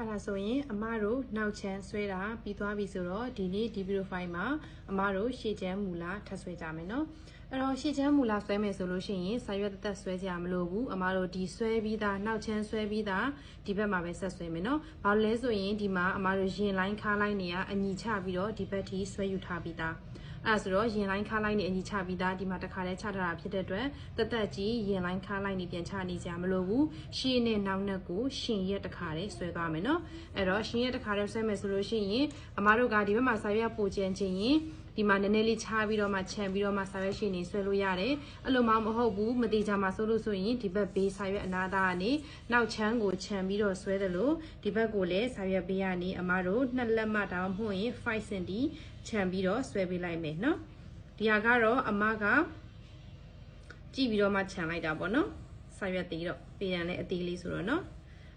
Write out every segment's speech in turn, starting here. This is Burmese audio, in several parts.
အဲ့ဒါဆိုရင်အမတို့နောက်ချမ်းဆွဲတာပြီးသွားပြီဆိုတော့ဒီနေ့ဒီဗီဒီယိုဖိုင်မှာအမတို့ရှေ့ချမ်းမူလာထပ်ဆွဲကြမယ်နော်အဲ့တော့ရှေ့ချမ်းမူလာဆွဲမယ်ဆိုလို့ရှိရင်စာရွက်သက်သက်ဆွဲကြမလို့ဘူးအမတို့ဒီဆွဲပြီးသားနောက်ချမ်းဆွဲပြီးသားဒီဘက်မှာပဲဆက်ဆွဲမယ်နော်ဘာလို့လဲဆိုရင်ဒီမှာအမတို့ရင်လိုင်းခါလိုင်းနေရအညီချပြီးတော့ဒီဘက်ထိဆွဲယူထားပြီးသား အဲ့ဒါဆိုတော့ရင်လိုင်းခါလိုက်နေအညီချပြီးသားဒီမှာတစ်ခါလဲချထားတာဖြစ်တဲ့အတွက်တသက်ကြီးရင်လိုင်းခါလိုက်နေပြန်ချနေကြမလို့ဘူးရှင်းနဲ့နောက်နဲ့ကိုရှင်ရက်တစ်ခါလဲဆွဲသွားမယ်နော်အဲ့တော့ရှင်ရက်တစ်ခါလဲဆွဲမယ်ဆိုလို့ရှိရင်အမားတို့ကဒီဘက်မှာစာရွက်ပို့ကျန်ခြင်းရင် ဒီမှာနည်းနည်းလေးချပြီးတော့မှခြံပြီးတော့မှစာရွက်ရှင်နေဆွဲလို့ရတယ်အဲ့လိုမှမဟုတ်ဘူးမတိကြမှာဆိုလို့ဆိုရင်ဒီဘက်ဘေးစာရွက်အနာသားကနေနောက်ချမ်းကိုခြံပြီးတော့ဆွဲတယ်လို့ဒီဘက်ကိုလည်းစာရွက်ဘေးကနေအမားတို့နှစ်လက်မှဒါမှမဟုတ်ရင်5 cm ခြံပြီးတော့ဆွဲပေးလိုက်မယ်နော်ဒီဟာကတော့အမကကြည့်ပြီးတော့မှခြံလိုက်တာပေါ့နော်စာရွက်သေးတော့ပေးရန်လည်းအသေးလေးဆိုတော့နော်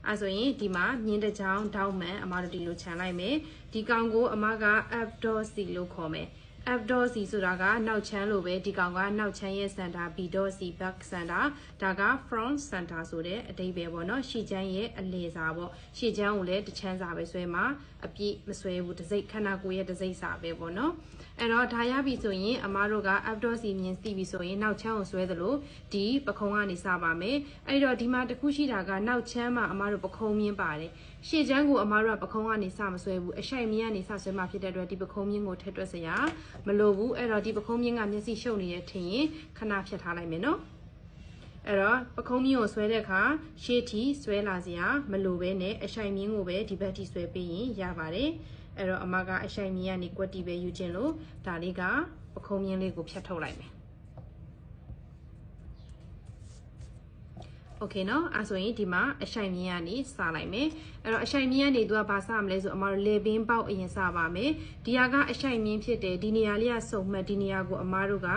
အဲဆိုရင်ဒီမှာမြင်းတစ်ချောင်းတောက်မှန်အမတို့ဒီလိုခြံလိုက်မယ်ဒီကောင်ကိုအမက abdor c လို့ခေါ်မယ် abdor c ဆိုတာကနောက်ချမ်းလို့ပဲဒီကောင်ကနောက်ချမ်းရဲ့ center bdor c back center ဒါက front center ဆိုတဲ့အတိတ်ပဲပေါ့နော်ရှေ့ချမ်းရဲ့အလေစာပေါ့ရှေ့ချမ်းကိုလည်းတစ်ချမ်းစာပဲဆွဲမှာအပြည့်မဆွဲဘူးတစ်စိတ်ခန္ဓာကိုယ်ရဲ့တစ်စိတ်စာပဲပေါ့နော်အဲ့တော့ဒါရပြီဆိုရင်အမားတို့က abdor c မြင်သိပြီဆိုရင်နောက်ချမ်းကိုဆွဲသလိုဒီပခုံးကနေစပါမယ်အဲ့တော့ဒီမှာတစ်ခုရှိတာကနောက်ချမ်းမှာအမားတို့ပခုံးမြင်ပါတယ် ရှေ့ချမ်းကိုအမားတို့ကပခုံးကနေစမဆွဲဘူးအရှိုက်မြင်းကနေစဆွဲမှဖြစ်တဲ့အတွက်ဒီပခုံးမြင်းကိုထည့်တွက်စရာမလိုဘူးအဲ့တော့ဒီပခုံးမြင်းကမျက်စိရှုပ်နေတဲ့ထင်ရင်ခဏဖြတ်ထားလိုက်မယ်နော်အဲ့တော့ပခုံးမြင့်ကိုဆွဲတဲ့အခါရှေ့ထိဆွဲလာစရာမလိုဘဲနဲ့အရှိုင်မြင့်ကိုပဲဒီဘက်ထိဆွဲပေးရင်ရပါတယ်အဲ့တော့အမကအရှိုင်မြင့်ကနေကွက်တီပဲယူခြင်းလို့ဒါလေးကပခုံးမြင့်လေးကိုဖြတ်ထုတ်လိုက်မယ် โอเคเนาะအဲဆိုရင်ဒီမှာအရှိုင်မြင်းကနေစလိုက်မယ်အဲ့တော့အရှိုင်မြင်းကနေသူကဘာစမလဲဆိုအမတို့လေပင်ပေါက်အရင်စပါမယ်ဒီဟာကအရှိုင်မြင်းဖြစ်တယ်ဒီနေရာလေးကစုံမှတ်ဒီနေရာကိုအမတို့က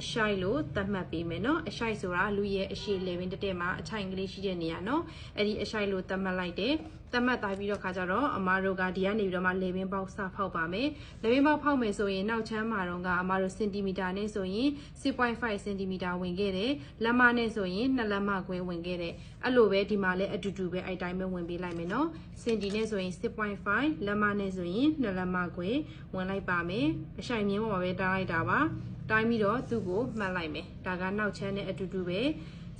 အရှိုက်လို့သတ်မှတ်ပေးမယ်เนาะအရှိုက်ဆိုတာလူရဲ့အရှိလေပင်တက်တက်မှာအချိုင်ကလေးရှိတဲ့နေရာเนาะအဲ့ဒီအရှိုက်လို့သတ်မှတ်လိုက်တယ် သတ်မှတ်သားပြီးတော့ခါကြတော့အမတို့ကဒီကနေပြီးတော့မှလေပင်ပေါက်စဖောက်ပါမယ်လေပင်ပေါက်ဖောက်မယ်ဆိုရင်နောက်ချမ်းမှာတော့ကအမတို့စင်တီမီတာနဲ့ဆိုရင်6.5စင်တီမီတာဝင်ခဲ့တယ်လက်မနဲ့ဆိုရင်2လက်မခွဲဝင်ခဲ့တယ်အဲ့လိုပဲဒီမှာလည်းအတူတူပဲအဲ့တိုင်းပဲဝင်ပေးလိုက်မယ်နော်စင်တီနဲ့ဆိုရင်6.5လက်မနဲ့ဆိုရင်2လက်မခွဲဝင်လိုက်ပါမယ်အရှိုင်မြင်းပေါ်မှာပဲတားလိုက်တာပါတိုင်းပြီးတော့သူ့ကိုမှတ်လိုက်မယ်ဒါကနောက်ချမ်းနဲ့အတူတူပဲ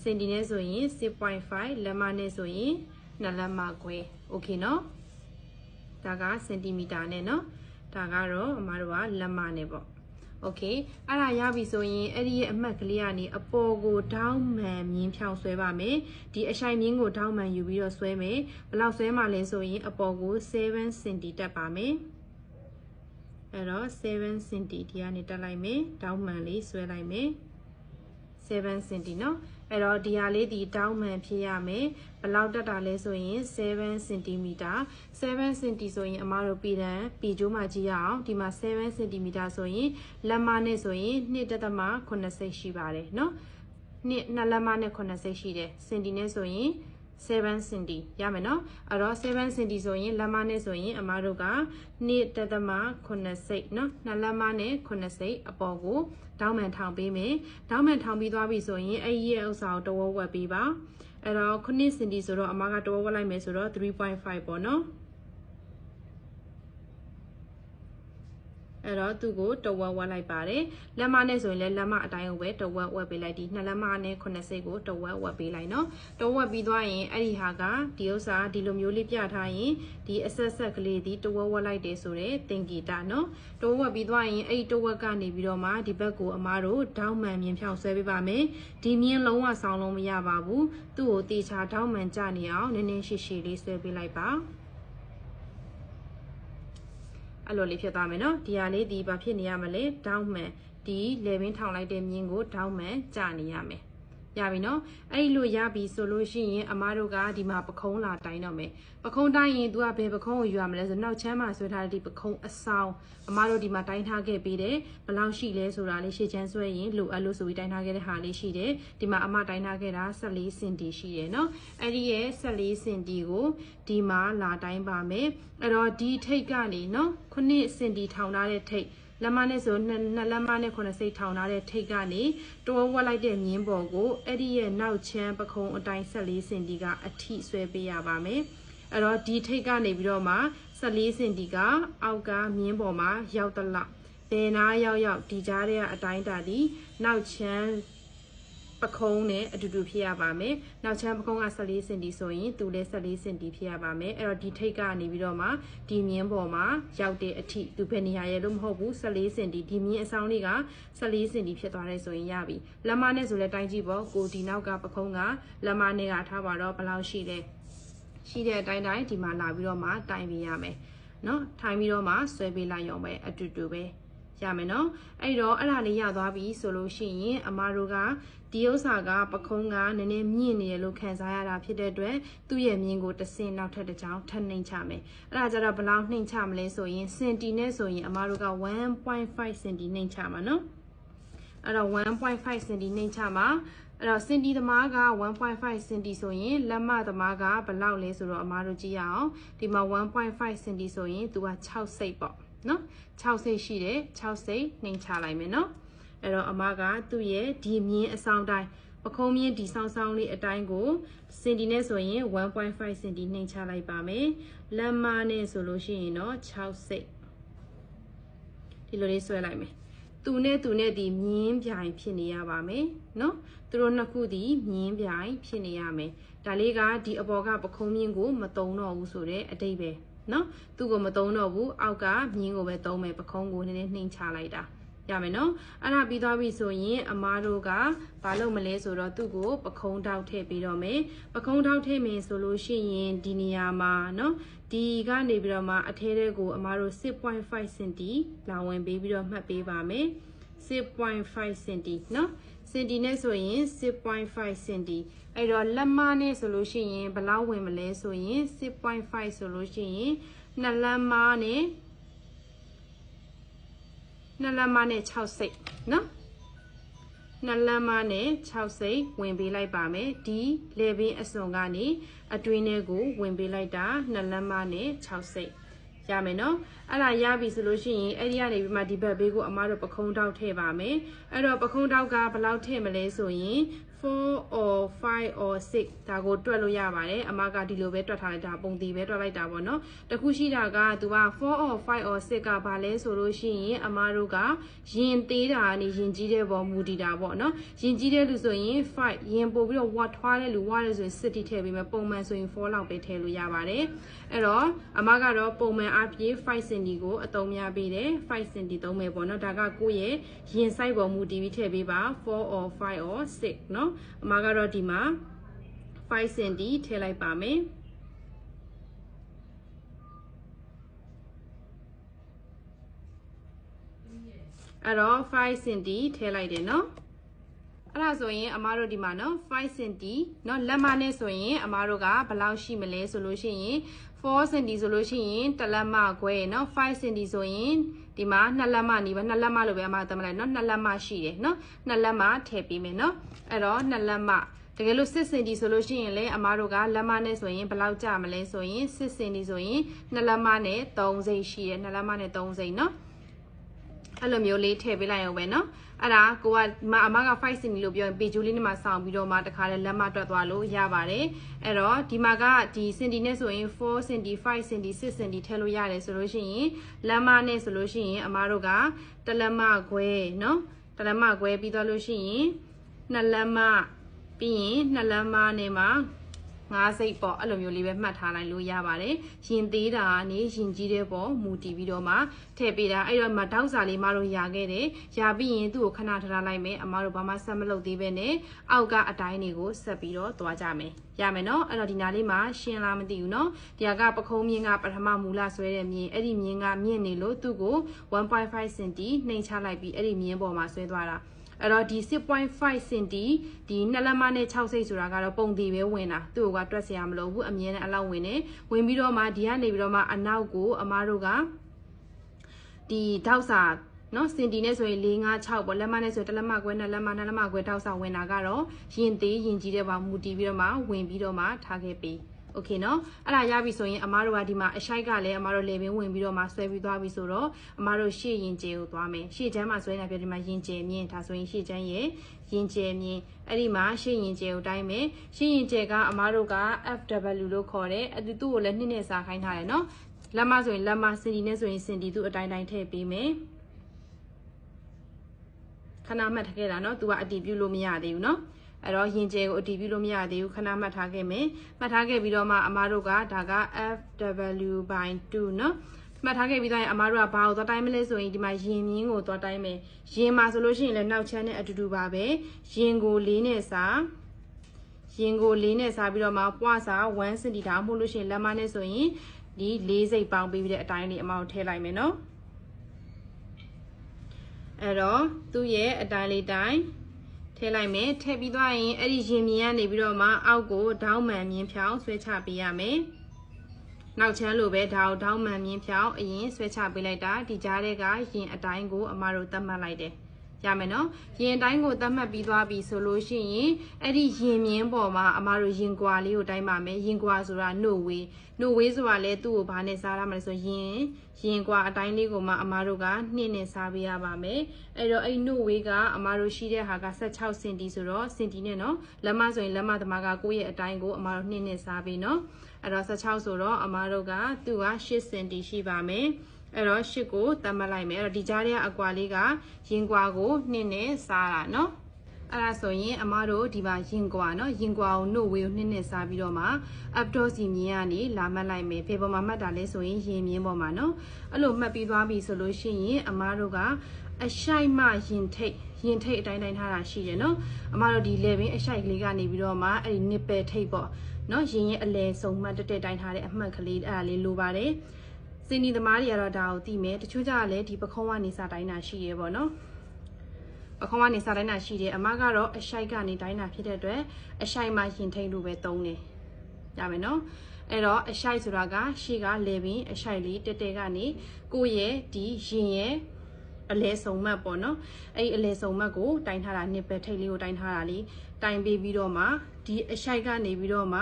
စင်တီနဲ့ဆိုရင်6.5လက်မနဲ့ဆိုရင်2လက်မခွဲ โอเคနော်ဒါကစင်တီမီတာနဲ့နော်ဒါကတော့အမတို့ကလက်မနဲ့ပေါ့โอเคအဲ့ဒါရပြီဆိုရင်အဲ့ဒီရဲ့အမှတ်ကလေးကနေအပေါ်ကိုဒေါင်းမှန်မြင်းဖြောင်းဆွဲပါမယ်ဒီအရှိုင်မြင်းကိုဒေါင်းမှန်ယူပြီးတော့ဆွဲမယ်ဘယ်လောက်ဆွဲမှလဲဆိုရင်အပေါ်ကို7 cm တက်ပါမယ်အဲ့တော့7 cm ဒီကနေတက်လိုက်မယ်ဒေါင်းမှန်လေးဆွဲလိုက်မယ် 7 cm เนาะအဲ့တော့ဒီဟာလေးဒီတောင်းမှန်ဖြစ်ရမယ်ဘယ်လောက်တက်တာလဲဆိုရင်7 cm 7 cm ဆိုရင်အမတို့ပြည်တန်ပြည်ကျိုးမှကြည့်ရအောင်ဒီမှာ7 cm ဆိုရင်လက်မနဲ့ဆိုရင်2.8ရှိပါတယ်เนาะနှစ်နှစ်လက်မနဲ့80ရှိတယ်စင်တီနဲ့ဆိုရင် 7စင်တီရမယ်နော်အဲ့တော့7စင်တီဆိုရင်လက်မနဲ့ဆိုရင်အမားတို့က2တသမ9စိတ်နော်နှစ်လက်မနဲ့9စိတ်အပေါ်ကိုတောင်းမှန်ထောင်ပေးမယ်တောင်းမှန်ထောင်ပြီးသွားပြီဆိုရင်အဲ့ဒီရဲ့ဥစ္စာကိုတဝက်ဝက်ပေးပါအဲ့တော့9စင်တီဆိုတော့အမားကတဝက်ဝက်လိုက်မယ်ဆိုတော့3.5ပေါ့နော် အဲ့တော့သူ့ကိုတဝက်ဝက်လိုက်ပါတယ်လက်မနဲ့ဆိုရင်လည်းလက်မအတိုင်းကိုပဲတဝက်ဝက်ပေးလိုက်ဒီနှစ်လက်မနဲ့ခုနှစ်စိတ်ကိုတဝက်ဝက်ပေးလိုက်နော်တဝက်ပြီးသွားရင်အဲ့ဒီဟာကဒီဥစ္စာဒီလိုမျိုးလေးပြထားရင်ဒီအဆက်ဆက်ကလေးဒီတဝက်ဝက်လိုက်တယ်ဆိုတဲ့သင်္ကေတနော်တဝက်ပြီးသွားရင်အဲ့ဒီတဝက်ကနေပြီးတော့မှဒီဘက်ကိုအမားတို့ဒေါင်းမှန်မြင်ဖြောင်းဆွဲပေးပါမယ်ဒီမြင်းလုံးဝဆောင်းလုံးမရပါဘူးသူ့ကိုတေချာဒေါင်းမှန်ကြနေအောင်နည်းနည်းရှိရှိလေးဆွဲပေးလိုက်ပါ အဲ့လိုလေးဖြစ်သွားမယ်နော်ဒီဟာလေးဒီဘာဖြစ်နေရမလဲဒေါင်းမှန်ဒီလေဘင်းထောင်လိုက်တဲ့မြင်းကိုဒေါင်းမှန်ကြနေရမယ် ရပြီနော်အဲ့လိုရပြီဆိုလို့ရှိရင်အမားတို့ကဒီမှာပခုံးလာတိုင်းတော့မယ်ပခုံးတိုင်းရင် तू ကဘယ်ပခုံးကိုယူရမလဲဆိုနောက်ချမ်းမှာဆွဲထားတဲ့ဒီပခုံးအဆောင်အမားတို့ဒီမှာတိုင်းထားခဲ့ပြီးတယ်ဘယ်လောက်ရှိလဲဆိုတာလေးရှေ့ချမ်းဆွဲရင်လိုအပ်လို့ဆိုပြီးတိုင်းထားခဲ့တဲ့ဟာလေးရှိတယ်ဒီမှာအမတိုင်းထားခဲ့တာ14စင်တီရှိတယ်နော်အဲ့ဒီရဲ့14စင်တီကိုဒီမှာလာတိုင်းပါမယ်အဲ့တော့ဒီထိတ်ကနေနော်9စင်တီထောင်ထားတဲ့ထိတ် လက်မနဲ့ဆိုနှစ်လက်မနဲ့ခုနှစ်စိတ်ထောင်ထားတဲ့ထိတ်ကနေတိုးဝက်လိုက်တဲ့မြင်းပေါ်ကိုအဲ့ဒီရဲ့နောက်ချမ်းပခုံးအတိုင်း14စင်တီကအထိဆွဲပေးရပါမယ်အဲ့တော့ဒီထိတ်ကနေပြီးတော့မှ14စင်တီကအောက်ကမြင်းပေါ်မှာရောက်တလောက်ဘယ်နာရောက်ရောက်ဒီကြားထဲကအတိုင်းတာဒီနောက်ချမ်း ပခုံးနဲ့အတူတူဖြစ်ရပါမယ်။နောက်ချမ်းပခုံးက14စင်တီဆိုရင်သူလည်း14စင်တီဖြစ်ရပါမယ်။အဲ့တော့ဒီထိတ်ကနေပြီးတော့မှဒီမြင်းပေါ်မှာရောက်တဲ့အထိသူဘယ်နေရာရဲလို့မဟုတ်ဘူး14စင်တီဒီမြင်းအဆောင်လေးက14စင်တီဖြစ်သွားတယ်ဆိုရင်ရပြီ။လက်မနဲ့ဆိုလဲတိုင်းကြည့်ပေါ့ကိုဒီနောက်ကပခုံးကလက်မနဲ့ကထားပါတော့ဘယ်လောက်ရှိလဲ။ရှိတဲ့အတိုင်းတိုင်းဒီမှာလာပြီးတော့မှတိုင်ပြရမယ်။နော်ထိုင်ပြီးတော့မှဆွဲပေးလိုက်ရုံပဲအတူတူပဲ။ ရမယ်နော်အဲ့တော့အဲ့ဒါလေးရသွားပြီဆိုလို့ရှိရင်အမားတို့ကဒီဥစ္စာကပခုံးကနည်းနည်းမြင့်နေတယ်လို့ခံစားရတာဖြစ်တဲ့အတွက်သူ့ရဲ့မြင်းကိုတစ်ဆင့်နောက်ထပ်တစ်ကြောင်းထပ်နှိမ်ချမယ်အဲ့ဒါကြတော့ဘယ်လောက်နှိမ်ချမလဲဆိုရင်စင်တီနဲ့ဆိုရင်အမားတို့က1.5စင်တီနှိမ်ချမှာနော်အဲ့တော့1.5စင်တီနှိမ်ချမှာအဲ့တော့စင်တီသမားက1.5စင်တီဆိုရင်လက်မသမားကဘယ်လောက်လဲဆိုတော့အမားတို့ကြည့်ရအောင်ဒီမှာ1.5စင်တီဆိုရင်သူက6စိတ်ပေါ့ နော်6စိတ်ရှိတယ်6စိတ်နှိမ်ချလိုက်မယ်နော်အဲ့တော့အမကသူ့ရဲ့ဒီမြင်းအဆောင်တိုင်းပခုံးမြင်းဒီဆောင်ဆောင်လေးအတိုင်းကိုစင်တီနဲ့ဆိုရင်1.5စင်တီနှိမ်ချလိုက်ပါမယ်လက်မနဲ့ဆိုလို့ရှိရင်တော့6စိတ်ဒီလိုလေးဆွဲလိုက်မယ်သူနဲ့သူနဲ့ဒီမြင်းပြိုင်ဖြစ်နေရပါမယ်နော်သူတို့နှစ်ခုဒီမြင်းပြိုင်ဖြစ်နေရမယ်ဒါလေးကဒီအပေါ်ကပခုံးမြင်းကိုမတုံတော့ဘူးဆိုတဲ့အတိတ်ပဲ နော်သူ့ကိုမသုံးတော့ဘူးအောက်ကမြင်းကိုပဲသုံးမယ်ပခုံးကိုနည်းနည်းနှိမ်ချလိုက်တာရမယ်နော်အဲ့ဒါပြီးသွားပြီဆိုရင်အမားတို့ကဘာလုပ်မလဲဆိုတော့သူ့ကိုပခုံးထောက်ထည့်ပြီးတော့မယ်ပခုံးထောက်ထည့်မယ်ဆိုလို့ရှိရင်ဒီနေရာမှာနော်ဒီကနေပြီးတော့မှအထဲထဲကိုအမားတို့6.5စင်တီလာဝင်ပေးပြီးတော့မှတ်ပေးပါမယ် 6.5စင်တီနော်စင်တီနဲ့ဆိုရင်6.5စင်တီအဲ့တော့လက်မနဲ့ဆိုလို့ရှိရင်ဘယ်လောက်ဝင်မလဲဆိုရင်6.5ဆိုလို့ရှိရင်နှစ်လက်မနဲ့နှစ်လက်မနဲ့6စိတ်နော်နှစ်လက်မနဲ့6စိတ်ဝင်ပေးလိုက်ပါမယ်ဒီလေဘင်းအစွန်ကနေအတွင်းထဲကိုဝင်ပေးလိုက်တာနှစ်လက်မနဲ့6စိတ် ရမယ်နော်အဲ့ဒါရပြီဆိုလို့ရှိရင်အဲ့ဒီကနေပြီးမှဒီဘက်ဘေးကိုအမတို့ပခုံးတောက်ထည့်ပါမယ်အဲ့တော့ပခုံးတောက်ကဘယ်လောက်ထည့်မလဲဆိုရင် 4 or 5 or 6ဒါကိုတွက်လို့ရပါတယ်အမကဒီလိုပဲတွက်ထားလိုက်တာပုံတီပဲတွက်လိုက်တာပေါ့နော်တခုရှိတာကသူက4 or 5 or 6ကဘာလဲဆိုလို့ရှိရင်အမတို့ကရင်သေးတာနေရင်ကြီးတဲ့ပေါ်မူတည်တာပေါ့နော်ရင်ကြီးတဲ့လူဆိုရင်5ရင်ပို့ပြီးတော့ watt ထွားတဲ့လူဝါတယ်ဆိုရင်6တိထည့်ပေးမယ်ပုံမှန်ဆိုရင်4လောက်ပဲထည့်လို့ရပါတယ်အဲ့တော့အမကတော့ပုံမှန်အပြည့်5စင်တီကိုအသုံးများပေးတယ်5စင်တီသုံးမယ်ပေါ့နော်ဒါကကိုယ့်ရဲ့ရင် size ပေါ်မူတည်ပြီးထည့်ပေးပါ4 or 5 or 6เนาะ အမကတော့ဒီမှာ5စင်တီထည့်လိုက်ပါမယ်အဲ့တော့5စင်တီထည့်လိုက်တယ်နော်အဲ့ဒါဆိုရင်အမားတို့ဒီမှာနော်5စင်တီနော်လက်မနဲ့ဆိုရင်အမားတို့ကဘယ်လောက်ရှိမလဲဆိုလို့ရှိရင်4စင်တီဆိုလို့ရှိရင်တလက်မခွဲနော်5စင်တီဆိုရင် ဒီမှာနှစ်လက်မနီးပါနှစ်လက်မလို့ပဲအမသမလိုက်เนาะနှစ်လက်မရှိတယ်เนาะနှစ်လက်မထည့်ပေးမယ်เนาะအဲ့တော့နှစ်လက်မတကယ်လို့6စင်တီဆိုလို့ရှိရင်လေအမားတို့ကလက်မနဲ့ဆိုရင်ဘယ်လောက်ကြမလဲဆိုရင်6စင်တီဆိုရင်နှစ်လက်မနဲ့3စိတ်ရှိတယ်နှစ်လက်မနဲ့3စိတ်เนาะ အဲ့လိုမျိုးလေးထည့်ပေးလိုက်အောင်ပဲเนาะအဲ့ဒါကိုကမအမက5စင်တီလို့ပြောရင်ပေဂျူးလေးနဲ့မှဆောင်းပြီးတော့မှတခါလဲလက်မတွက်သွားလို့ရပါတယ်အဲ့တော့ဒီမှာကဒီစင်တီနဲ့ဆိုရင်4စင်တီ5စင်တီ6စင်တီထည့်လို့ရတယ်ဆိုလို့ရှိရင်လက်မနဲ့ဆိုလို့ရှိရင်အမတို့ကတလက်မခွဲเนาะတလက်မခွဲပြီးတော့လို့ရှိရင်နှစ်လက်မပြီးရင်နှစ်လက်မနဲ့မှ ငါးစိတ်ပေါ့အဲ့လိုမျိုးလေးပဲမှတ်ထားလိုက်လို့ရပါတယ်ရင်သေးတာကနေရင်ကြီးတဲ့ပေါ့မူတည်ပြီးတော့မှထည့်ပေးတာအဲ့တော့မတောက်စာလေးမတို့ရာခဲ့တယ်ရာပြီးရင်သူ့ကိုခဏထားလိုက်မယ်အမတို့ဘာမှဆက်မလုပ်သေးပဲနဲ့အောက်ကအတိုင်းတွေကိုဆက်ပြီးတော့သွားကြမယ်ရမယ်နော်အဲ့တော့ဒီနားလေးမှာရှင်းလားမသိဘူးနော်ဒီကပခုံးမြင်းကပထမမူလဆွဲတဲ့မြင်းအဲ့ဒီမြင်းကမြင့်နေလို့သူ့ကို1.5 cm နှိမ်ချလိုက်ပြီးအဲ့ဒီမြင်းပေါ်မှာဆွဲသွားတာ အဲ့တော့ဒီ6.5 cm ဒီနှစ်လက်မနဲ့6စိတ်ဆိုတာကတော့ပုံသေးပဲဝင်တာသူ့ကတွက်စရာမလိုဘူးအမြဲတမ်းအလောက်ဝင်နေဝင်ပြီးတော့မှဒီကနေပြီးတော့မှအနောက်ကိုအမားတို့ကဒီထောက်စာနော်စင်တီနဲ့ဆိုရင်4 5 6ပေါ့လက်မနဲ့ဆိုတလက်မခွဲနဲ့လက်မနှစ်လက်မခွဲထောက်စာဝင်တာကတော့ရင်သေးရင်ကြီးတဲ့ပါမူတည်ပြီးတော့မှဝင်ပြီးတော့မှထားခဲ့ပေး โอเคเนาะအဲ့ဒါရပြီဆိုရင်အမားတို့ကဒီမှာအရှိုက်ကလည်းအမားတို့လေပင်ဝင်ပြီးတော့မှဆွဲပြီးသွားပြီဆိုတော့အမားတို့ရှေ့ရင်ကျဲကိုသွားမယ်ရှေ့ချမ်းမှာဆွဲနေပြဒီမှာရင်ကျဲမြင့်ဒါဆိုရင်ရှေ့ချမ်းရဲ့ရင်ကျဲမြင့်အဲ့ဒီမှာရှေ့ရင်ကျဲကိုတိုင်းမယ်ရှေ့ရင်ကျဲကအမားတို့က FW လို့ခေါ်တယ်အဲ့ဒီသူ့ကိုလည်းနှစ်နှစ်စာခိုင်းထားတယ်เนาะလက်မဆိုရင်လက်မစင်ဒီနဲ့ဆိုရင်စင်ဒီသူ့အတိုင်းတိုင်းထည့်ပေးမယ်ခဏမှတ်ထားခဲ့တာเนาะ तू ကအတီးပြုလို့မရသေးဘူးเนาะ အဲ့တော့ယင်ကျယ်ကိုအတည်ပြုလို့မရသေးဘူးခဏမှတ်ထားခဲ့မယ်မှတ်ထားခဲ့ပြီးတော့မှအမားတို့ကဒါက FW by 2နော်မှတ်ထားခဲ့ပြီးသားရင်အမားတို့ကဘာကိုသွားတိုင်းမလဲဆိုရင်ဒီမှာယင်မြင်းကိုသွားတိုင်းမယ်ယင်မှာဆိုလို့ရှိရင်လည်းနောက်ချမ်းနဲ့အတူတူပါပဲယင်ကို၄နဲ့စာရင်ကို၄နဲ့စားပြီးတော့မှပွားစာ1စင်တီတာမှုလို့ရှိရင်လက်မနဲ့ဆိုရင်ဒီ၄စိတ်ပေါင်းပြီးတဲ့အတိုင်းလေးအမောင်ထည့်လိုက်မယ်နော်အဲ့တော့သူ့ရဲ့အတိုင်းလေးတိုင်း ထည့်လိုက်မယ်ထည့်ပြီးသွားရင်အဲ့ဒီရင်မြင်ကနေပြီးတော့မှအောက်ကိုဒေါင်းမှန်မြင်းဖြောင်းဆွဲချပေးရမယ်နောက်ချမ်းလိုပဲဒါကိုဒေါင်းမှန်မြင်းဖြောင်းအရင်ဆွဲချပေးလိုက်တာဒီကြားထဲကရင်အတိုင်းကိုအမတို့သတ်မှတ်လိုက်တယ် ရမယ်နော်ရင်တိုင်းကိုသတ်မှတ်ပြီးသွားပြီဆိုလို့ရှိရင်အဲ့ဒီရင်မြင်းပေါ်မှာအမတို့ရင်ကွာလေးကိုတိုင်းပါမယ်ရင်ကွာဆိုတာနှုတ်ဝေးနှုတ်ဝေးဆိုတာလဲသူ့ကိုဘာနဲ့စားရမလဲဆိုရင်ရင်ကွာအတိုင်းလေးကိုမှအမတို့ကနှင်းနဲ့စားပေးရပါမယ်အဲ့တော့အဲ့နှုတ်ဝေးကအမတို့ရှိတဲ့ဟာက16စင်တီဆိုတော့စင်တီနဲ့နော်လက်မဆိုရင်လက်မသမားကကိုယ့်ရဲ့အတိုင်းကိုအမတို့နှင်းနဲ့စားပေးနော်အဲ့တော့16ဆိုတော့အမတို့ကသူ့က8စင်တီရှိပါမယ် အဲ့တော့ရှစ်ကိုတတ်မှတ်လိုက်မယ်အဲ့တော့ဒီကြားထဲကအကွာလေးကရင်ကွာကိုနှစ်နဲ့စားတာเนาะအဲ့ဒါဆိုရင်အမတို့ဒီမှာရင်ကွာเนาะရင်ကွာကိုနှုတ်ဝေးကိုနှစ်နဲ့စားပြီးတော့မှ updose စီမြင်ကနေလာမှတ်လိုက်မယ်ဖေပေါ်မှာမှတ်တာလဲဆိုရင်ရင်မြင်ပေါ်မှာเนาะအဲ့လိုမှတ်ပြီးသွားပြီဆိုလို့ရှိရင်အမတို့ကအရှိုက်မှရင်ထိတ်ရင်ထိတ်အတိုင်းတိုင်းထားတာရှိတယ်เนาะအမတို့ဒီ level အရှိုက်ကလေးကနေပြီးတော့မှအဲ့ဒီ nipple ထိတ်ပေါ့เนาะရင်ရဲ့အလဲဆုံးမှတ်တက်တက်တိုင်းထားတဲ့အမှတ်ကလေးအဲ့ဒါလေးလိုပါတယ် စင်ဒီသမားတွေကတော့ဒါကိုသိမယ်တချို့ကြလည်းဒီပခုံးကနေစတိုင်းတာရှိရဲပေါ့နော်ပခုံးကနေစတိုင်းတာရှိတယ်အမကတော့အရှိုက်ကနေတိုင်းတာဖြစ်တဲ့အတွက်အရှိုက်မှရင်ထိန်လို့ပဲသုံးတယ်ရမယ်နော်အဲ့တော့အရှိုက်ဆိုတာကရှေ့ကလေပင်အရှိုက်လေးတက်တက်ကနေကိုယ့်ရဲ့ဒီရင်ရဲ့အလဲဆုံးမတ်ပေါ့နော်အဲ့ဒီအလဲဆုံးမတ်ကိုတိုင်းထားတာနှစ်ပဲထိတ်လေးကိုတိုင်းထားတာလေးတိုင်းပေးပြီးတော့မှဒီအရှိုက်ကနေပြီးတော့မှ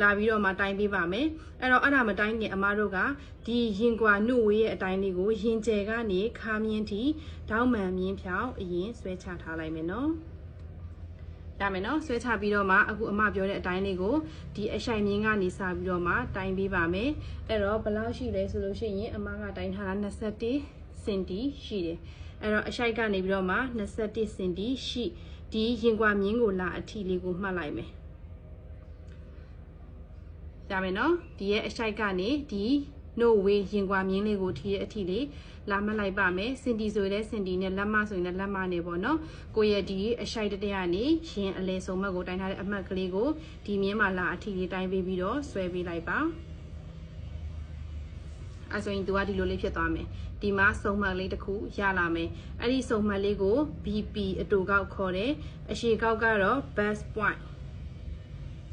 လာပြီးတော့မှတိုင်းပေးပါမယ်အဲ့တော့အဲ့ဒါမတိုင်းခင်အမားတို့ကဒီရင်ကွာနှုတ်ဝေးရဲ့အတိုင်းလေးကိုရင်ကျယ်ကနေခါမြင်းထိတောင်းမှန်မြင်းဖြောင်းအရင်ဆွဲချထားလိုက်မယ်နော်ရမယ်နော်ဆွဲချပြီးတော့မှအခုအမပြောတဲ့အတိုင်းလေးကိုဒီအရှိုင်မြင်းကနေစပြီးတော့မှတိုင်းပေးပါမယ်အဲ့တော့ဘယ်လောက်ရှိလဲဆိုလို့ရှိရင်အမကတိုင်းထားတာ21စင်တီရှိတယ်အဲ့တော့အရှိုက်ကနေပြီးတော့မှ21စင်တီရှိဒီရင်ကွာမြင်းကိုလာအထီလေးကိုမှတ်လိုက်မယ် ရမယ်နော်ဒီရဲ့အရှိုက်ကနေဒီနှုတ်ဝေးရင်ကွာမြင်းလေးကိုထီရဲ့အထီလေးလာမလိုက်ပါမယ်စင်တီဆိုတဲ့စင်တီနဲ့လက်မဆိုရင်လည်းလက်မနဲ့ပေါ့နော်ကိုရဲ့ဒီအရှိုက်တတရနေရင်အလဲဆုံးမက်ကိုတိုင်းထားတဲ့အမှတ်ကလေးကိုဒီမြင်းမှာလာအထီလေးတိုင်းပေးပြီးတော့ဆွဲပေးလိုက်ပါအဲဆိုရင်သူကဒီလိုလေးဖြစ်သွားမယ်ဒီမှာစုံမှတ်လေးတစ်ခုရလာမယ်အဲ့ဒီစုံမှတ်လေးကို BP အတူကောက်ခေါ်တယ်အရှိကောက်ကတော့ best point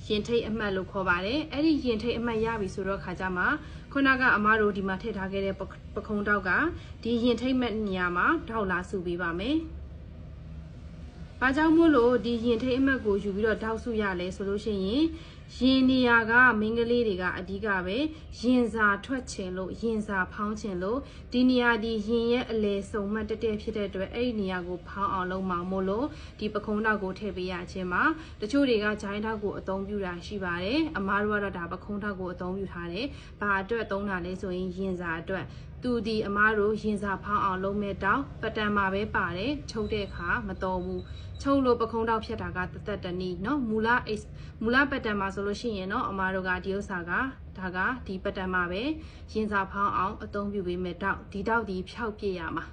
ရင်ထိတ်အမှတ်လို့ခေါ်ပါတယ်အဲ့ဒီရင်ထိတ်အမှတ်ရပြီဆိုတော့ခါကြမှာခုနကအမားတို့ဒီမှာထည့်ထားခဲ့တဲ့ပခုံးတောက်ကဒီရင်ထိတ်မဲ့နေရာမှာထောက်လာစုပေးပါမယ်။ဘာကြောင့်မို့လို့ဒီရင်ထိတ်အမှတ်ကိုယူပြီးတော့ထောက်စုရလဲဆိုလို့ရှိရင် ရင်နေရာကမိန်းကလေးတွေကအဓိကပဲရင်စာထွက်ချင်လို့ရင်စာဖောင်းချင်လို့ဒီနေရာဒီရင်ရဲ့အလေစုံမှတ်တက်တက်ဖြစ်တဲ့အတွက်အဲ့ဒီနေရာကိုဖောင်းအောင်လုပ်မှာမို့လို့ဒီပခုံးတောက်ကိုထည့်ပေးရခြင်းမှာတချို့တွေကဂျိုင်းတောက်ကိုအသုံးပြုတာရှိပါတယ်အမားတို့ကတော့ဒါပခုံးတောက်ကိုအသုံးပြုထားတယ်ဘာအတွက်သုံးတာလဲဆိုရင်ရင်စာအတွက် သူဒီအမားတို့ရင်စာဖောင်းအောင်လုပ်မဲ့တောက်ပတံမှာပဲပါတယ်ချုပ်တဲ့အခါမတော်ဘူးချုပ်လို့ပခုံးတောက်ဖြတ်တာကတသက်တနည်းเนาะမူလ X မူလပတံမှာဆိုလို့ရှိရင်เนาะအမားတို့ကဒီဥစ္စာကဒါကဒီပတံမှာပဲရင်စာဖောင်းအောင်အသုံးပြုပေးမဲ့တောက်ဒီတောက်ဒီဖြောက်ပြရမှာ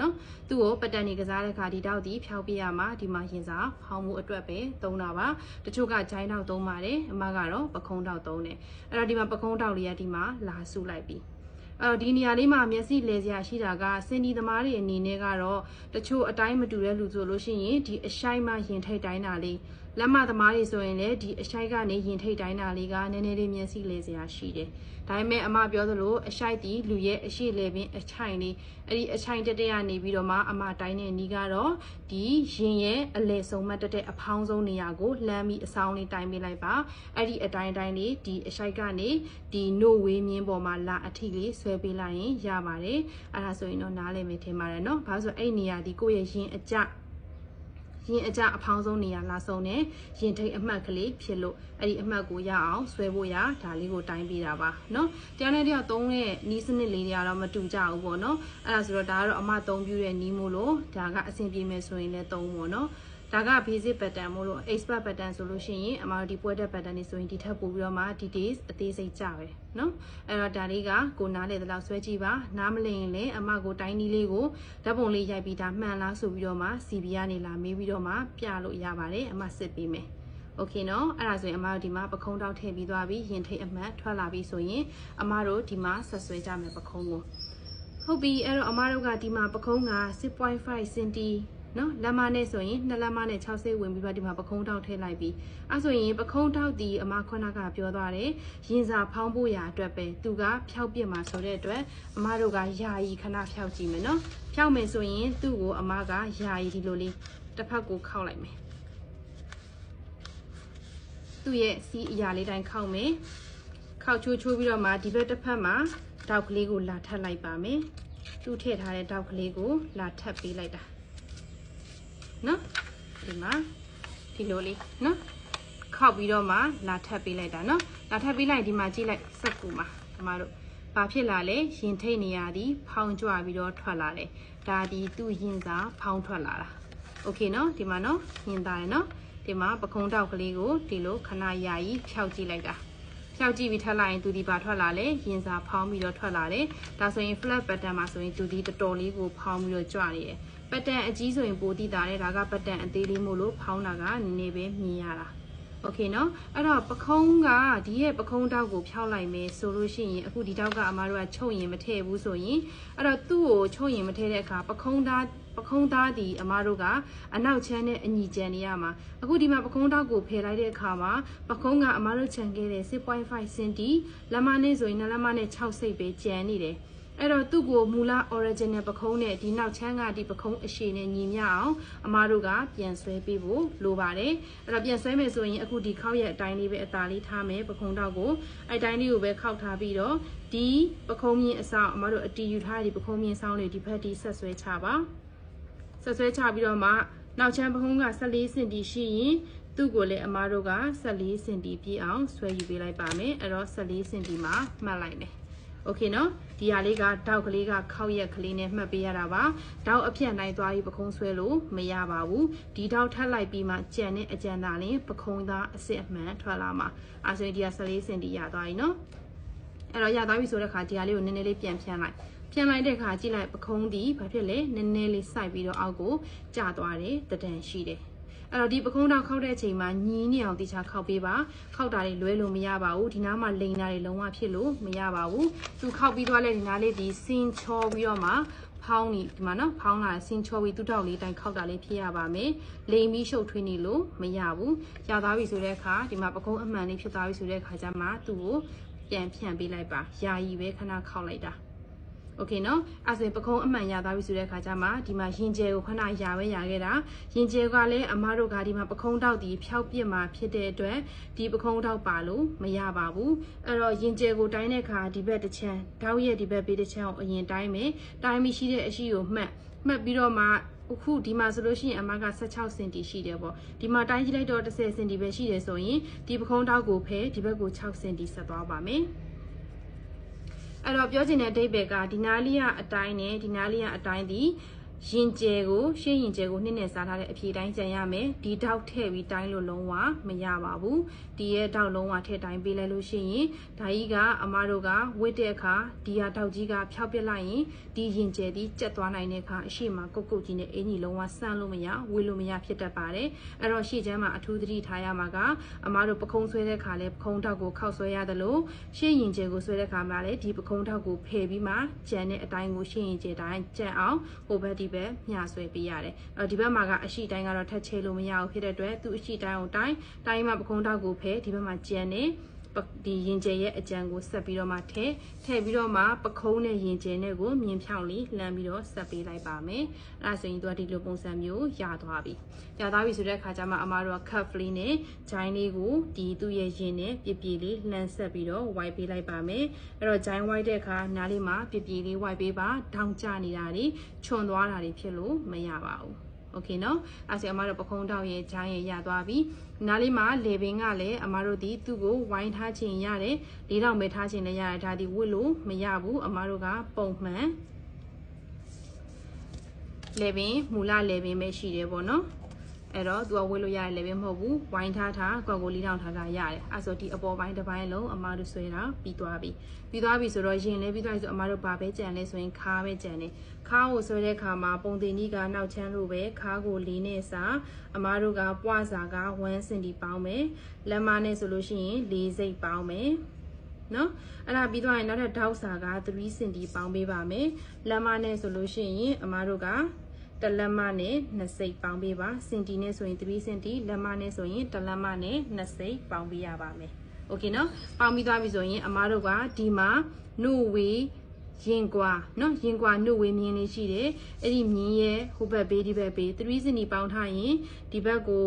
နော်သူ့ကိုပတန်နေကစားတဲ့ခါဒီတောက်ဒီဖြောက်ပြရမှာဒီမှာရင်စာဖောင်းမှုအတွက်ပဲသုံးတာပါတချို့ကဂျိုင်းတောက်သုံးပါတယ်အမကတော့ပခုံးတောက်သုံးတယ်အဲ့တော့ဒီမှာပခုံးတောက်လေးကဒီမှာလာစုလိုက်ပြီ အဲ့တော့ဒီနေရာလေးမှာမျက်စိလဲစရာရှိတာကစင်ဒီသမားတွေအနေနဲ့ကတော့တချို့အတိုင်းမတူတဲ့လူဆိုလို့ရှိရင်ဒီအရှိုင်းမှရင်ထိတ်တိုင်းတာလေး လက်မသမားတွေဆိုရင်လည်းဒီအရှိုက်ကနေရင်ထိတ်တိုင်းတာလေးကနည်းနည်းလေးမျက်စိလေစရာရှိတယ်ဒါပေမဲ့အမပြောသလိုအရှိုက်တီလူရဲ့အရှိလေပင်အချိုင်လေးအဲ့ဒီအချိုင်တက်တက်ရနေပြီးတော့မှအမတိုင်းတဲ့နီးကတော့ဒီရင်ရဲ့အလေဆုံးမတက်တဲ့အဖောင်းဆုံးနေရာကိုလှမ်းပြီးအဆောင်လေးတိုင်းပေးလိုက်ပါအဲ့ဒီအတိုင်းတိုင်းလေးဒီအရှိုက်ကနေဒီနိုဝေးမြင်းပေါ်မှာလာအထိလေးဆွဲပေးလိုက်ရင်ရပါတယ်အဲ့ဒါဆိုရင်တော့နားလည်မယ်ထင်ပါတယ်နော်ဘာလို့ဆိုအဲ့နေရာဒီကိုယ့်ရဲ့ရင်အကြ ရင်အကြအဖောင်းဆုံးနေရာလာဆုံးနဲ့ရင်ထိတ်အမှတ်ကလေးဖြစ်လို့အဲ့ဒီအမှတ်ကိုရအောင်ဆွဲဖို့ရဒါလေးကိုတိုင်းပေးတာပါเนาะတရားနဲ့တရားသုံးတဲ့နီးစနစ်လေးတွေကတော့မတူကြဘူးပေါ့เนาะအဲ့ဒါဆိုတော့ဒါကတော့အမသုံးပြတဲ့နီးမို့လို့ဒါကအဆင်ပြေမယ်ဆိုရင်လည်းသုံးပေါ့เนาะ ဒါက basic pattern မို့လို့ expert pattern ဆိုလို့ရှိရင်အမတို့ဒီပွဲတက် pattern တွေဆိုရင်ဒီထက်ပိုပြီးတော့မှ details အသေးစိတ်ကြပဲเนาะအဲ့တော့ဒါလေးကကိုနားလေတဲ့လောက်ဆွဲကြည့်ပါနားမလည်ရင်လည်းအမကိုတိုင်းနီးလေးကိုဓာတ်ပုံလေးရိုက်ပြီးဒါမှန်လားဆိုပြီးတော့မှ CB ကနေလာမေးပြီးတော့မှပြလို့ရပါတယ်အမစစ်ပေးမယ်โอเคเนาะအဲ့ဒါဆိုရင်အမတို့ဒီမှာပခုံးတောက်ထည့်ပြီးသွားပြီရင်ထိတ်အမှတ်ထွက်လာပြီဆိုရင်အမတို့ဒီမှာဆက်ဆွဲကြမယ်ပခုံးကိုဟုတ်ပြီအဲ့တော့အမတို့ကဒီမှာပခုံးက6.5 cm နော်လက်မနဲ့ဆိုရင်နှစ်လက်မနဲ့6စိတ်ဝင်ပြီးတော့ဒီမှာပခုံးထောက်ထည့်လိုက်ပြီးအဲဆိုရင်ပခုံးထောက်ဒီအမခွန်းကပြောသွားတယ်ရင်စာဖောင်းဖို့ရာအတွက်ပဲသူကဖျောက်ပြစ်မှာဆိုတဲ့အတွက်အမတို့ကယာယီခဏဖျောက်ကြည့်မယ်နော်ဖျောက်မယ်ဆိုရင်သူ့ကိုအမကယာယီဒီလိုလေးတစ်ဖက်ကိုခောက်လိုက်မယ်သူ့ရဲ့စီးအရာလေးတိုင်းခောက်မယ်ခောက်ချိုးချိုးပြီးတော့မှဒီဘက်တစ်ဖက်မှာတောက်ကလေးကိုလာထပ်လိုက်ပါမယ်သူ့ထည့်ထားတဲ့တောက်ကလေးကိုလာထပ်ပေးလိုက်တာ နော်ဒီမှာဒီလိုလေးနော်ခောက်ပြီးတော့မှလာထပ်ပေးလိုက်တာနော်လာထပ်ပေးလိုက်ဒီမှာကြည့်လိုက်စက်ကူမှာဒီမှာတို့ဘာဖြစ်လာလဲရင်ထိတ်နေရသည်ဖောင်းကြွပြီးတော့ထွက်လာတယ်ဒါဒီသူ့ရင်စာဖောင်းထွက်လာတာโอเคနော်ဒီမှာနော်ရင်သားရယ်နော်ဒီမှာပခုံးတောက်ကလေးကိုဒီလိုခဏယာယီဖြောက်ကြည့်လိုက်တာဖြောက်ကြည့်ပြီးထပ်လိုက်ရင်သူဒီပါထွက်လာလဲရင်စာဖောင်းပြီးတော့ထွက်လာတယ်ဒါဆိုရင် flat pattern မှာဆိုရင်သူဒီတော်တော်လေးကိုဖောင်းပြီးတော့ကြွနေတယ် ပတ်တန်အကြီးဆိုရင်ပိုတိတာတယ်ဒါကပတ်တန်အသေးလေးမို့လို့ဖောင်းတာကနည်းနည်းပဲမြင်ရတာโอเคเนาะအဲ့တော့ပခုံးကဒီရဲ့ပခုံးတောက်ကိုဖျောက်လိုက်မယ်ဆိုလို့ရှိရင်အခုဒီတောက်ကအမားတို့ကချုပ်ရင်မထည့်ဘူးဆိုရင်အဲ့တော့သူ့ကိုချုပ်ရင်မထည့်တဲ့အခါပခုံးသားပခုံးသားဒီအမားတို့ကအနောက်ချမ်းနဲ့အညီကျန်နေရမှာအခုဒီမှာပခုံးတောက်ကိုဖယ်လိုက်တဲ့အခါမှာပခုံးကအမားတို့ခြံခဲ့တဲ့6.5 cm လက်မနဲ့ဆိုရင်လက်မနဲ့6စိတ်ပဲကျန်နေတယ် အဲ့တော့သူ့ကိုမူလ original ပခုံးနဲ့ဒီနောက်ချမ်းကဒီပခုံးအရှိနဲ့ညီမျှအောင်အမားတို့ကပြန်ဆွဲပေးဖို့လိုပါတယ်အဲ့တော့ပြန်ဆွဲမယ်ဆိုရင်အခုဒီခောက်ရဲ့အတိုင်းလေးပဲအသာလေးထားမယ်ပခုံးတော့ကိုအဲ့တိုင်းလေးကိုပဲခောက်ထားပြီးတော့ဒီပခုံးမြင့်အဆောင်အမားတို့အတီးယူထားတဲ့ဒီပခုံးမြင့်ဆောင်တွေဒီဘက်ဒီဆက်ဆွဲချပါဆက်ဆွဲချပြီးတော့မှနောက်ချမ်းပခုံးက14စင်တီရှိရင်သူ့ကိုလည်းအမားတို့က14စင်တီပြည့်အောင်ဆွဲယူပေးလိုက်ပါမယ်အဲ့တော့14စင်တီမှာမှတ်လိုက်မယ် โอเคเนาะဒီဟာလေးကတောက်ကလေးကခောက်ရက်ကလေးနဲ့မှတ်ပေးရတာပါတောက်အပြက်နိုင်သွားပြီးပခုံးဆွဲလို့မရပါဘူးဒီတောက်ထပ်လိုက်ပြီးမှကြံတဲ့အကြံသားလင်းပခုံးသားအစ်စ်အမှန်ထွက်လာမှာအဲဆိုရင်ဒီက14စင်တီရသွားပြီเนาะအဲ့တော့ရသွားပြီဆိုတဲ့ခါဒီဟာလေးကိုနည်းနည်းလေးပြန်ဖြန်းလိုက်ပြန်လိုက်တဲ့ခါကြည့်လိုက်ပခုံးဒီဘာဖြစ်လဲနည်းနည်းလေးစိုက်ပြီးတော့အောက်ကိုကျသွားတယ်တဒံရှိတယ် အဲ့တော့ဒီပခုံးတော့ခောက်တဲ့အချိန်မှာညီးနေအောင်တေချာခောက်ပေးပါခောက်တာတွေလွဲလို့မရပါဘူးဒီနားမှာလိန်တာတွေလုံးဝဖြစ်လို့မရပါဘူးသူခောက်ပြီးသွားလဲဒီနားလေးဒီစင်ချောပြီးတော့မှဖောင်းနေဒီမှာနော်ဖောင်းလာစင်ချောပြီးတူတောက်လေးတိုင်းခောက်တာလေးဖြစ်ရပါမယ်လိန်ပြီးရှုပ်ထွေးနေလို့မရဘူးရသွားပြီဆိုတဲ့အခါဒီမှာပခုံးအမှန်လေးဖြစ်သွားပြီဆိုတဲ့အခါကျမှသူ့ကိုပြန်ဖြန့်ပေးလိုက်ပါယာယီပဲခဏခောက်လိုက်တာ โอเคเนาะအဲဆိုရင်ပခုံးအမှန်ရသွားပြီဆိုတဲ့ခါကျမှဒီမှာရင်ကျဲကိုခဏရာပဲရာခဲ့တာရင်ကျဲကလည်းအမားတို့ကဒီမှာပခုံးတောက်ဒီဖျောက်ပြစ်မှာဖြစ်တဲ့အတွက်ဒီပခုံးတောက်ပါလို့မရပါဘူးအဲ့တော့ရင်ကျဲကိုတိုင်းတဲ့ခါဒီဘက်တစ်ချမ်းတောက်ရဲ့ဒီဘက်ဘေးတစ်ချမ်းကိုအရင်တိုင်းမယ်တိုင်းပြီးရှိတဲ့အရှိကိုမှတ်မှတ်ပြီးတော့မှအခုဒီမှာဆိုလို့ရှိရင်အမက16စင်တီရှိတယ်ပေါ့ဒီမှာတိုင်းကြည့်လိုက်တော့10စင်တီပဲရှိတယ်ဆိုရင်ဒီပခုံးတောက်ကိုဖဲဒီဘက်ကို6စင်တီဆက်သွားပါမယ် အဲ့တော့ပြောချင်တဲ့အဓိပ္ပာယ်ကဒီနာလီယာအတိုင်းနဲ့ဒီနာလီယာအတိုင်းဒီ ရင်ကျဲကိုရှင်းရင်ကျဲကိုနှစ်နဲ့စားထားတဲ့အဖြေတိုင်းကြံရမယ်ဒီတောက်ထည့်ပြီးတိုင်းလို့လုံးဝမရပါဘူးဒီရဲ့တောက်လုံးဝထည့်တိုင်းပေးလိုက်လို့ရှိရင်ဒါကြီးကအမားတို့ကဝစ်တဲ့အခါဒီဟာတောက်ကြီးကဖျောက်ပစ်လိုက်ရင်ဒီရင်ကျဲဒီကျက်သွားနိုင်တဲ့အခါအရှိမကုတ်ကုတ်ကြီးနဲ့အင်ကြီးလုံးဝဆန့်လို့မရဝေလို့မရဖြစ်တတ်ပါတယ်အဲ့တော့ရှေ့ချမ်းမှာအထူးသတိထားရမှာကအမားတို့ပခုံးဆွဲတဲ့အခါလဲပခုံးတောက်ကိုခောက်ဆွဲရတယ်လို့ရှေ့ရင်ကျဲကိုဆွဲတဲ့အခါမှာလဲဒီပခုံးတောက်ကိုဖယ်ပြီးမှကြံတဲ့အတိုင်းကိုရှေ့ရင်ကျဲတိုင်းကြံအောင်ဟိုဘက်ဒီဘက်မျှဆွဲပေးရတယ်အဲ့တော့ဒီဘက်မှာကအရှိတိုင်းကတော့ထက်ချေလို့မရဘူးဖြစ်တဲ့အတွက်သူ့အရှိတိုင်းကိုတိုင်းတိုင်းမှာပကုံးတောက်ကိုဖဲဒီဘက်မှာကျန်နေ ဒီရင်ကျဲရဲ့အကြံကိုဆက်ပြီးတော့မှထည့်ထည့်ပြီးတော့မှပခုံးနဲ့ရင်ကျဲနဲ့ကိုမြင်ဖြောင်းလေးလှမ်းပြီးတော့ဆက်ပေးလိုက်ပါမယ်အဲ့ဒါဆိုရင်သူကဒီလိုပုံစံမျိုးရသွားပြီရသွားပြီဆိုတဲ့အခါကျမှအမားတို့က cup လေးနဲ့ join လေးကိုဒီသူ့ရဲ့ရင်နဲ့ပြပြလေးလှမ်းဆက်ပြီးတော့ wipe ပေးလိုက်ပါမယ်အဲ့တော့ join wipe တဲ့အခါနားလေးမှာပြပြလေး wipe ပေးပါဒေါင်းကျနေတာတွေခြုံသွားတာတွေဖြစ်လို့မရပါဘူး โอเคเนาะအဲဆိုအမတို့ပခုံးတောက်ရဲ့ဂျိုင်းရဲ့ရသွားပြီနားလေးမှာလေပင်ကလည်းအမတို့ဒီသူ့ကိုဝိုင်းထားခြင်းရတယ်လေးတော့မဲထားခြင်းလည်းရတယ်ဒါဒီဝစ်လို့မရဘူးအမတို့ကပုံမှန်လေပင်မူလလေပင်ပဲရှိတယ်ပေါ့နော် အဲ့တော့သူကဝေးလို့ရတယ်လည်းပဲမဟုတ်ဘူးဝိုင်းထားထားကော်ကိုလီတောင်ထားတာရတယ်အဲ့ဆိုဒီအပေါ်ပိုင်းတစ်ပိုင်းလုံးအမတို့ဆွဲတာပြီးသွားပြီပြီးသွားပြီဆိုတော့ရင်လည်းပြီးသွားပြီဆိုအမတို့ဘာပဲကြံလဲဆိုရင်ခါပဲကြံတယ်ခါကိုဆွဲတဲ့ခါမှာပုံတင်ကြီးကနောက်ချမ်းလို့ပဲခါကိုလေးနဲ့စာအမတို့ကပွားစာက1စင်တီပေါင်းမယ်လက်မနဲ့ဆိုလို့ရှိရင်၄စိတ်ပေါင်းမယ်နော်အဲ့ဒါပြီးသွားရင်နောက်ထပ်ထောက်စာက3စင်တီပေါင်းပေးပါမယ်လက်မနဲ့ဆိုလို့ရှိရင်အမတို့က တလက်မနဲ့2စိတ်ပေါင်းပေးပါစင်တီနဲ့ဆိုရင်3စင်တီလက်မနဲ့ဆိုရင်တလက်မနဲ့2စိတ်ပေါင်းပေးရပါမယ်โอเคနော်ပေါင်းပြီးသွားပြီဆိုရင်အမားတို့ကဒီမှာနှုတ်ဝေးရင်ကွာเนาะရင်ကွာနှုတ်ဝေးမြင်လေးရှိတယ်အဲ့ဒီမြင်ရဲ့ဟိုဘက်ဘေးဒီဘက်ဘေး3စင်တီပေါင်းထားရင်ဒီဘက်ကို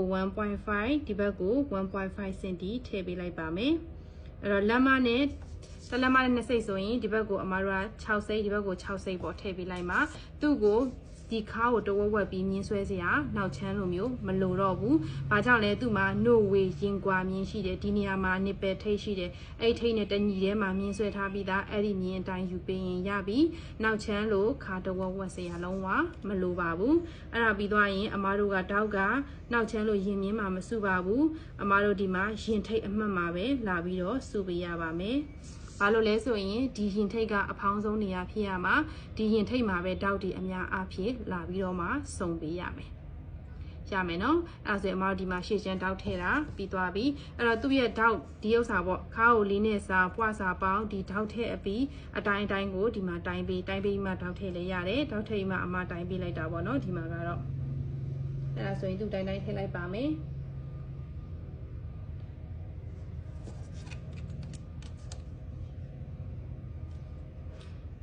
1.5ဒီဘက်ကို1.5စင်တီထည့်ပေးလိုက်ပါမယ်အဲ့တော့လက်မနဲ့တလက်မနဲ့2စိတ်ဆိုရင်ဒီဘက်ကိုအမားတို့က6စိတ်ဒီဘက်ကို6စိတ်ပေါ့ထည့်ပေးလိုက်မှာသူ့ကို ဒီခါကိုတဝက်ဝက်ပြီးမြင်းဆွဲစရာနောက်ချမ်းလိုမျိုးမလိုတော့ဘူး။ဘာကြောင့်လဲသူ့မှာ no way ရင်ကွာမြင်းရှိတယ်ဒီနေရာမှာ nipple ထိတ်ရှိတယ်အဲ့ထိတ်နဲ့တညီထဲမှာမြင်းဆွဲထားပြီးသားအဲ့ဒီမြင်းအတိုင်းယူပေးရင်ရပြီ။နောက်ချမ်းလိုခါတဝက်ဝက်စရာလုံးဝမလိုပါဘူး။အဲ့ဒါပြီးသွားရင်အမားတို့ကတောက်ကနောက်ချမ်းလိုရင်မြင်းမှာမစုပါဘူး။အမားတို့ဒီမှာရင်ထိတ်အမှတ်မှာပဲလာပြီးတော့စုပေးရပါမယ်။ ဘာလို့လဲဆိုရင်ဒီရင်ထိတ်ကအဖောင်းဆုံးနေရာဖြစ်ရမှာဒီရင်ထိတ်မှာပဲတောက်တီအများအားဖြင့်လာပြီးတော့မှစုံပေးရမယ်ရမယ်နော်အဲ့ဒါဆိုရင်အမတို့ဒီမှာရှေ့ချမ်းတောက်ထဲတာပြီးသွားပြီအဲ့တော့သူ့ရဲ့တောက်ဒီဥစ္စာပေါ့ခါကိုလေးနဲ့စာပွားစာပေါင်းဒီတောက်ထဲအပြီးအတိုင်းအတိုင်းကိုဒီမှာတိုင်းပေးတိုင်းပေးမှတောက်ထဲလည်းရတယ်တောက်ထဲမှအမတိုင်းပေးလိုက်တာပေါ့နော်ဒီမှာကတော့အဲ့ဒါဆိုရင်သူ့တိုင်းတိုင်းထည့်လိုက်ပါမယ်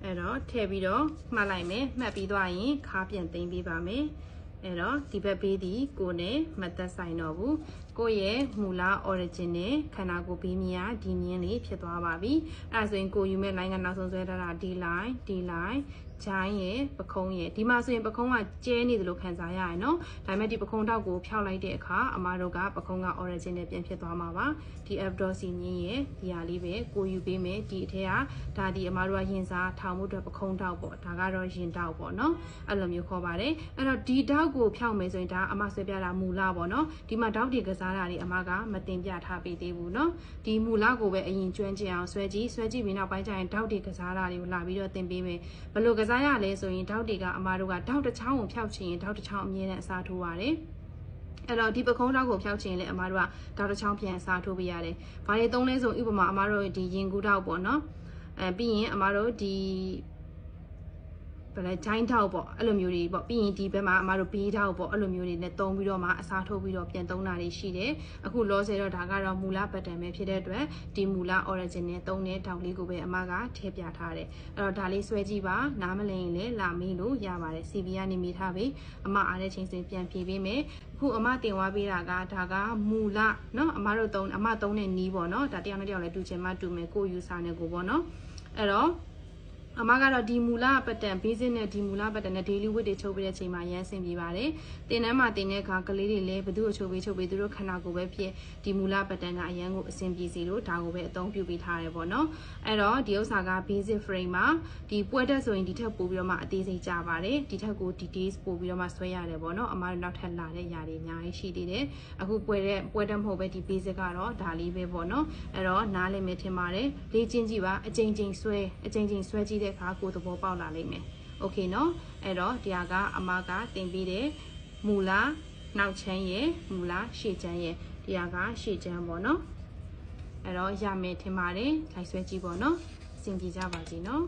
အဲ့တော့ထည့်ပြီးတော့မှတ်လိုက်မယ်မှတ်ပြီးသွားရင်ခါပြန်သိမ်းပေးပါမယ်အဲ့တော့ဒီဘက်ဘေးဒီကိုနဲ့မသက်ဆိုင်တော့ဘူးကိုရဲ့မူလ origin နဲ့ခန္ဓာကိုယ်ဘေးမြာဒီမြင်းလေးဖြစ်သွားပါပြီအဲ့ဒါဆိုရင်ကိုယူမဲ့ line ကနောက်ဆုံးဆွဲထားတာဒီ line ဒီ line ဂျိုင်းရယ်ပခုံးရယ်ဒီမှာဆိုရင်ပခုံးကကျဲနေတယ်လို့ခံစားရရယ်နော်ဒါပေမဲ့ဒီပခုံးတောက်ကိုဖျောက်လိုက်တဲ့အခါအမတို့ကပခုံးက origin နဲ့ပြန်ဖြစ်သွားမှာပါဒီ abdosi ညင်းရယ်ဒီဟာလေးပဲကိုယူပေးမယ်ဒီအထက်ကဒါဒီအမတို့ကရင်စားထောင်မှုအတွက်ပခုံးတောက်ပေါ့ဒါကတော့ရင်တောက်ပေါ့နော်အဲ့လိုမျိုးခေါ်ပါတယ်အဲ့တော့ဒီတောက်ကိုဖျောက်မယ်ဆိုရင်ဒါအမဆွဲပြတာမူလပေါ့နော်ဒီမှာတောက်တွေကစားတာတွေအမကမတင်ပြထားပေးသေးဘူးနော်ဒီမူလကိုပဲအရင်ကျွမ်းကျင်အောင်ဆွဲကြည့်ဆွဲကြည့်ပြီးနောက်ပိုင်းကျရင်တောက်တွေကစားတာတွေကိုလာပြီးတော့သင်ပေးမယ်ဘယ်လိုကစားရလဲဆိုရင်တောက်တွေကအမားတို့ကတောက်တစ်ချောင်းကိုဖျောက်ချင်ရင်တောက်တစ်ချောင်းအမြဲတမ်းအစားထိုးရတယ်အဲ့တော့ဒီပကုံးတောက်ကိုဖျောက်ချင်လဲအမားတို့ကတောက်တစ်ချောင်းပြန်အစားထိုးပေးရတယ်။ဘာတွေသုံးလဲဆိုဥပမာအမားတို့ဒီရင်ကူးတောက်ပေါ့နော်။အဲပြီးရင်အမားတို့ဒီ ဘယ်လဲဂျိုင်းထောက်ပေါ့အဲ့လိုမျိုးတွေပေါ့ပြီးရင်ဒီဘက်မှာအမတို့ဘေးထောက်ပေါ့အဲ့လိုမျိုးတွေနဲ့တုံးပြီးတော့မှအစားထိုးပြီးတော့ပြန်သုံးတာတွေရှိတယ်အခုလောဆယ်တော့ဒါကတော့မူလပတ်တန်ပဲဖြစ်တဲ့အတွက်ဒီမူလ origin နဲ့သုံးတဲ့ထောက်လေးကိုပဲအမကထည့်ပြထားတယ်အဲ့တော့ဒါလေးဆွဲကြည့်ပါနားမလည်ရင်လည်းလာမေးလို့ရပါတယ် CV ကနေမိထားပြီအမအားတဲ့ချိန်စဉ်ပြန်ဖြေပေးမယ်ခုအမတင်သွားပေးတာကဒါကမူလเนาะအမတို့သုံးအမသုံးတဲ့နီးပေါ့เนาะဒါတယောက်နဲ့တယောက်လည်းတူချင်မှတူမယ်ကို user နဲ့ကိုပေါ့เนาะအဲ့တော့ အမကတော့ဒီမူလပတ်တန် basic နဲ့ဒီမူလပတ်တန်နဲ့ daily weight တွေချုပ်ပေးတဲ့အချိန်မှာရမ်းဆင်ပြေပါတယ်။တင်တန်းမှာတင်တဲ့အခါကလေးတွေလည်းဘသူ့အချုပ်ပေးချုပ်ပေးသူတို့ခန္ဓာကိုယ်ပဲဖြစ်ဒီမူလပတ်တန်ကအရန်ကိုအဆင်ပြေစီလို့ဒါကိုပဲအသုံးပြုပေးထားတယ်ပေါ့နော်။အဲ့တော့ဒီဥစ္စာက basic frame မှာဒီပွဲတက်ဆိုရင်ဒီထက်ပိုပြီးတော့မှအသေးစိတ်ကြပါတယ်။ဒီထက်ကို details ပိုပြီးတော့မှဆွဲရတယ်ပေါ့နော်။အမတို့နောက်ထပ်လာတဲ့ຢာတွေအများကြီးရှိသေးတယ်။အခုပွဲတဲ့ပွဲတက်မဟုတ်ပဲဒီ basic ကတော့ဒါလေးပဲပေါ့နော်။အဲ့တော့နားလည်မယ်ထင်ပါတယ်။လေ့ကျင့်ကြည့်ပါအချိန်ချင်းဆွဲအချိန်ချင်းဆွဲကြည့်တဲ့အခါကိုသဘောပေါက်လာလိမ့်မယ်โอเคเนาะအဲ့တော့တရားကအမကတင်ပြီးတဲ့မူလာနောက်ချမ်းရဲ့မူလာရှေ့ချမ်းရဲ့တရားကရှေ့ချမ်းပေါ့เนาะအဲ့တော့ရမယ်ထင်ပါတယ်လိုက်ဆွဲကြည့်ပေါ့เนาะစင်ကြည့်ကြပါစီเนาะ